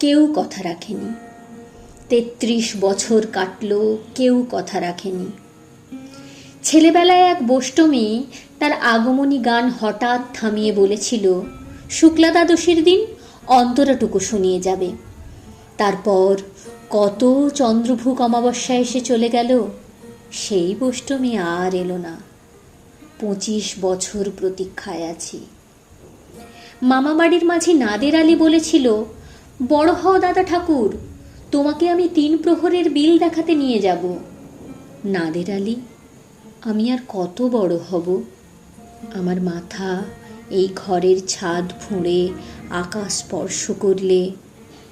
কেউ কথা রাখেনি। তেত্রিশ বছর কাটল, কেউ কথা রাখেনি। ছেলেবেলায় এক বষ্টমী তার আগমনী গান হঠাৎ থামিয়ে বলেছিল শুক্লা দ্বাদশীর দিন অন্তরাটুকু শুনিয়ে যাবে। তারপর কত চন্দ্রভূক অমাবস্যা এসে চলে গেল, সেই বষ্টমী আর এলো না। পঁচিশ বছর প্রতীক্ষায় আছি। মামাবাড়ির মাঝে নাদের আলী বলেছিল বড় হও দাদা ঠাকুর, তোমাকে আমি তিন প্রহরের বিল দেখাতে নিয়ে যাব। নাদের আলী, আমি আর কত বড় হব? আমার মাথা এই ঘরের ছাদ ফুঁড়ে আকাশ স্পর্শ করলে,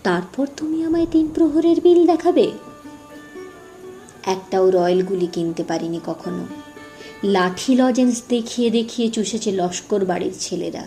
তারপর তুমি আমায় তিন প্রহরের বিল দেখাবে? একটাও রয়্যাল গুলি কিনতে পারিনি কখনো। লাঠি লজেন্স দেখিয়ে দেখিয়ে চুষেছে লস্কর বাড়ির ছেলেরা।